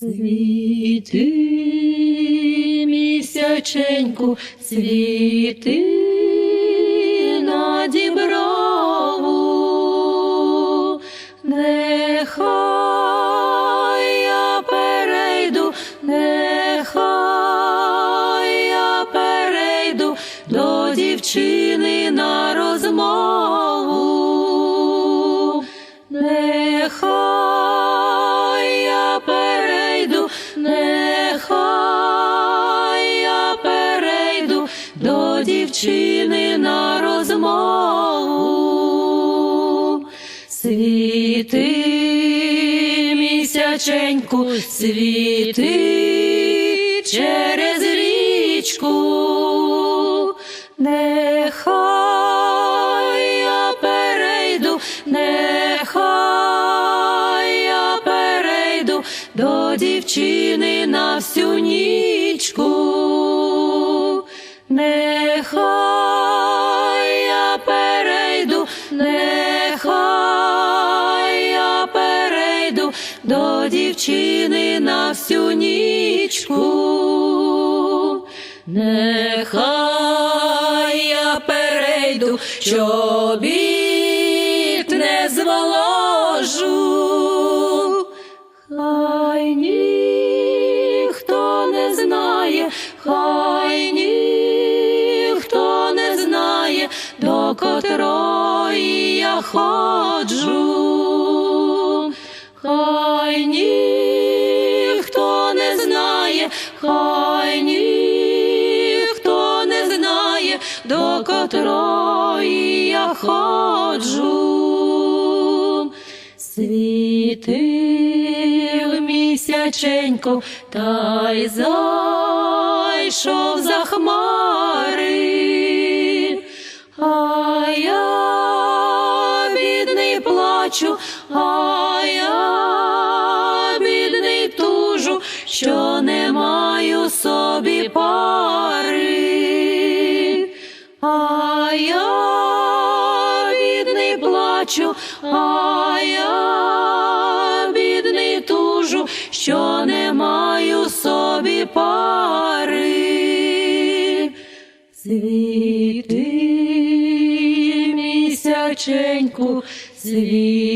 Світи місяченьку, світи на діброву, нехай я перейду, нехай я перейду до дівчини на розмову. Нехай дівчини на розмову. Світи місяченьку, світи через річку. Нехай я перейду, нехай я перейду до дівчини на всю нічку. Нехай я перейду, нехай я перейду до дівчини на всю нічку. Нехай я перейду, чобіт не зволожу. Хай ніхто не знає, хай котрої я ходжу. Хай ніхто не знає, хай ніхто не знає, до котрої я ходжу. Світив місяченько, та й зайшов за хмари, плачу, а я бідний тужу, що не маю собі пари. А я бідний плачу, а я бідний тужу, що не маю собі пари. Світи місяченьку, світи